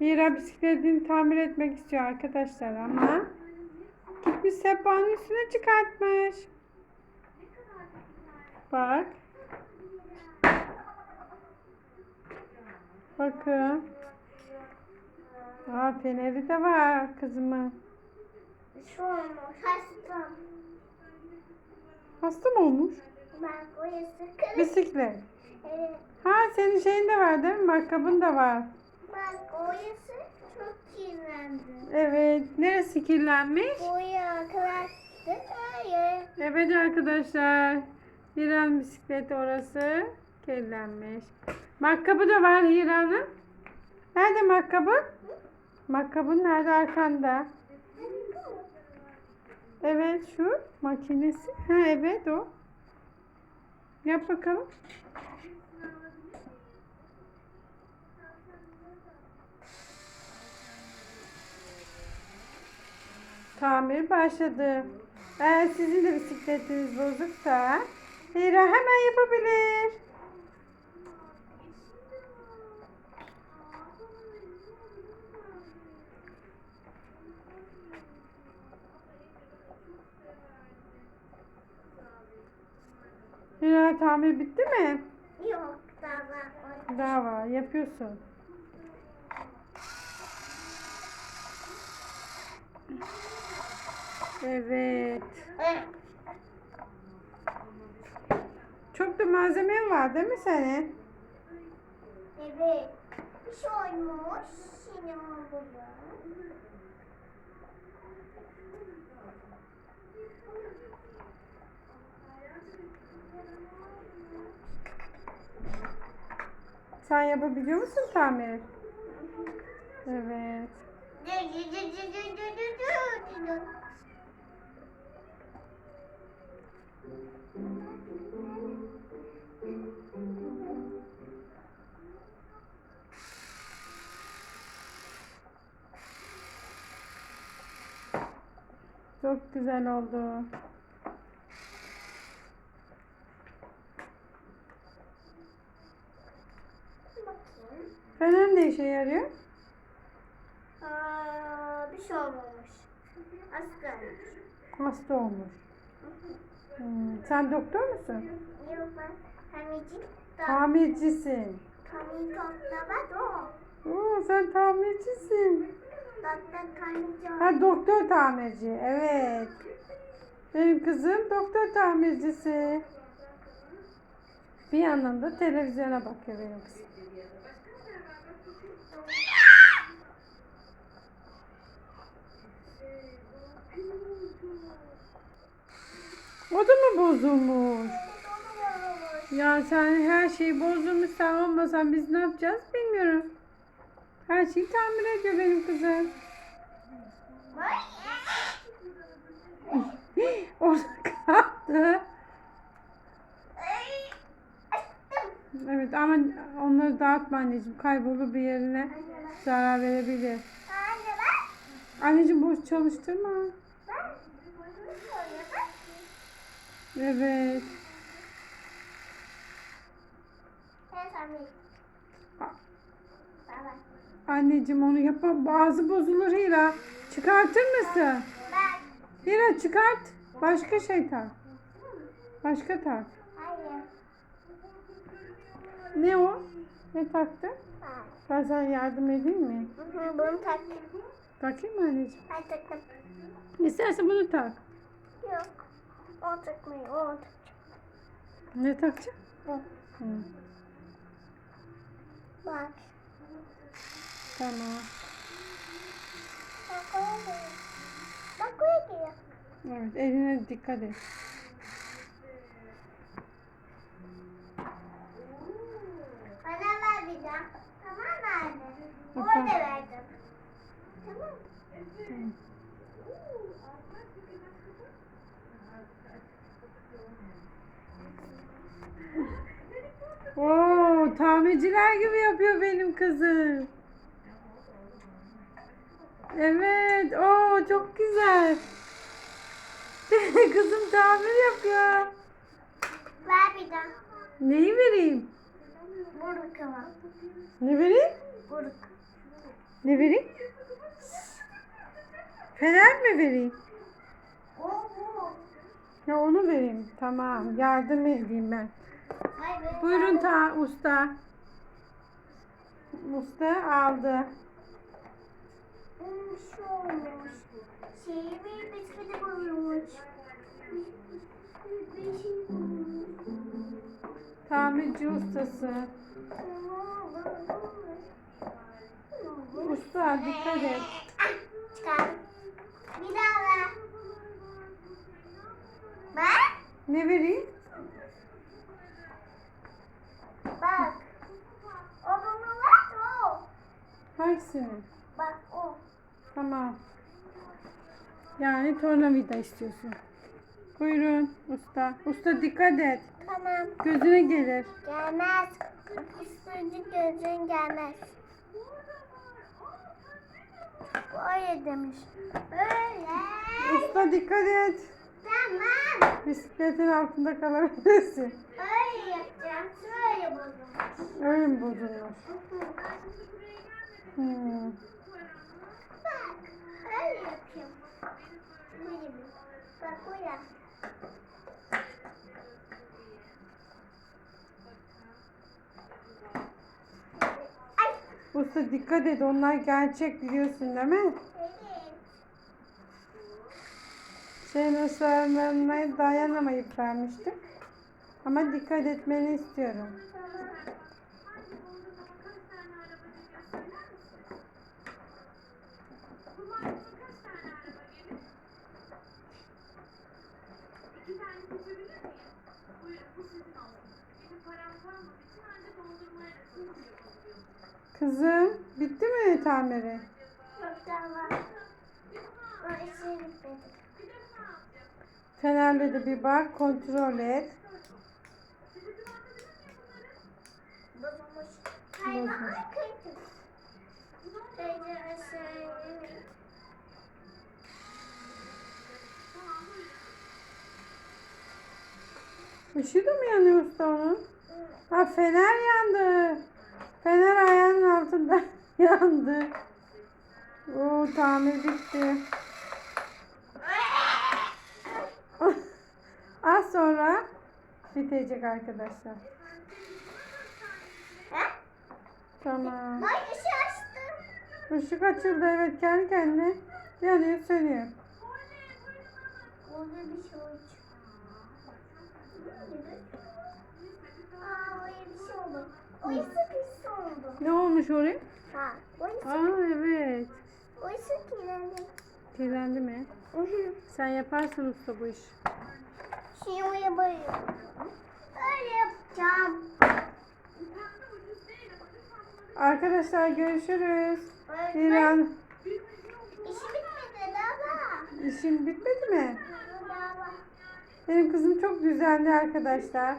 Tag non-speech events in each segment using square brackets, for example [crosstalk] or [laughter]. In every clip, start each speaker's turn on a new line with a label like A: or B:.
A: Hira bisikletini tamir etmek istiyor arkadaşlar ama gitmiş sehpanın üstüne çıkartmış. Bak. Bakın. Aa, feneri de var kızımın.
B: Şu olmuş. Hastam.
A: Hasta mı olmuş?
B: Bak orası kırık.
A: Bisiklet.
B: Evet.
A: Ha senin şeyin de var değil mi? Makkabın da var.
B: Bak orası çok kirlendi.
A: Evet. Neresi kirlenmiş?
B: Boya arkadaşlar. Hayır.
A: Evet arkadaşlar. Hira'nın bisikleti orası kirlenmiş. Makkabı da var Hira'nın. Nerede makkabı? Makkabın nerede arkanda? Evet şu makinesi. Ha evet o. Yap bakalım. Tamir başladı. Eğer sizin de bisikletiniz bozuksa Hira hemen yapabilir. Hira tamir bitti mi?
B: Yok daha var.
A: Daha var. Yapıyorsun. Evet. Çok da malzemen var değil mi senin?
B: Evet. Bir şey olmuş. Şimdi oldu.
A: Sen yapabiliyor musun tamir? Evet. Çok güzel oldu. Fener ne işe yarıyor?
B: Aa, bir şey olmamış. Aslanmış.
A: Hasta olmuş. Hmm, Sen doktor musun?
B: Yok ben da
A: Tamircisin.
B: Hamicik da var o.
A: Oo, sen tamircisin.
B: Doktor Hamicik.
A: Ha doktor tamirci. Evet. Benim kızım doktor tamircisi. Bir yandan da televizyona bakıyor benim kızım. O da mı bozulmuş? Ya sen her şeyi bozdurmuş sen olmasan biz ne yapacağız bilmiyorum. Her şeyi tamir ediyor benim kızım. [laughs] Orada kaldı. Evet ama onları dağıtma anneciğim. Kaybolur bir yerine zarar verebilir. Anneciğim boş çalıştırma. Evet. Anneciğim onu yapma. Bazı bozulur Hira. Çıkartır mısın? Hira çıkart. Başka şey tak. Başka tak. Ne o? Ne taktı? Ben sana yardım edeyim mi?
B: Bunu tak.
A: Takayım mı anneciğim?
B: Hadi taktım.
A: İstersen bunu tak.
B: Yok. O takmıyor. O tak.
A: Ne takacağım?
B: Bu.
A: Hı,
B: Bak.
A: Tamam.
B: Bak giriyor. Giriyor.
A: Evet eline dikkat et.
B: Bana ver bir daha. Tamam?
A: Tamam.
B: Orada verdim. Tamam.
A: Tamam. Oo, tamirciler gibi yapıyor benim kızım. Evet, o çok güzel. [laughs] kızım tamir yapıyor.
B: Ver bir daha.
A: Neyi vereyim?
B: Buruk ama.
A: Ne vereyim?
B: Buruk.
A: Ne vereyim? Fener mi vereyim?
B: O bu.
A: Ya onu vereyim. Tamam. Yardım edeyim ben.
B: Hayır,
A: Buyurun ta usta. Usta aldı.
B: Hmm, şu olmuş. Şeyi bisküvi bulmuş.
A: Tamirci ustası. Usta dikkat et.
B: Çıkar. Bir daha ver. Bak.
A: Ne vereyim?
B: Bak. O bunu ver o.
A: Hangisini? Tamam. Yani tornavida istiyorsun. Buyurun usta. Usta dikkat et.
B: Tamam.
A: Gözüne gelir.
B: Gelmez. Üstüncü gözün gelmez. Böyle demiş. Böyle.
A: Usta dikkat et.
B: Tamam.
A: Bisikletin altında kalabilirsin.
B: Öyle yapacağım. Şöyle buldum.
A: Öyle mi bozulmuş? Hmm.
B: Bak böyle. Ay.
A: Usta dikkat et. Onlar gerçek biliyorsun değil mi? Senin ısrarlarına dayanamayıp vermiştim. Ama dikkat etmeni istiyorum. Kızım bitti mi tamiri?
B: Yok daha işe bitmedi.
A: Fenerle de bir bak kontrol et.
B: Bozulmuş. Ay kayıp.
A: Işığı da mı yanıyor usta onun? Ha fener yandı. Fener ayağının altında [laughs] yandı. Oo tamir bitti. [laughs] Az sonra bitecek arkadaşlar. Tamam.
B: Ay ışığı.
A: Işık açıldı evet kendi kendine yanıyor sönüyor.
B: Orada bir şey oldu. Aa, oraya bir şey oldu. Orası pis oldu.
A: Ne olmuş oraya?
B: Ha, orası,
A: Aa evet.
B: orası kirlendi.
A: Kirlendi mi? Sen yaparsın usta bu iş.
B: Şimdi oraya bayıyorum. Öyle yapacağım.
A: Arkadaşlar görüşürüz.
B: Öğretmen,
A: İran
B: işi bitmedi daha.
A: işin bitmedi mi? Benim kızım çok düzenli arkadaşlar.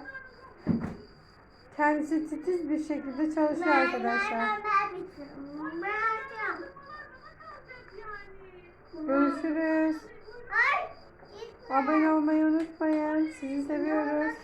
A: Kendisi titiz bir şekilde çalışıyor arkadaşlar. Görüşürüz. Abone olmayı unutmayın. Sizi seviyoruz.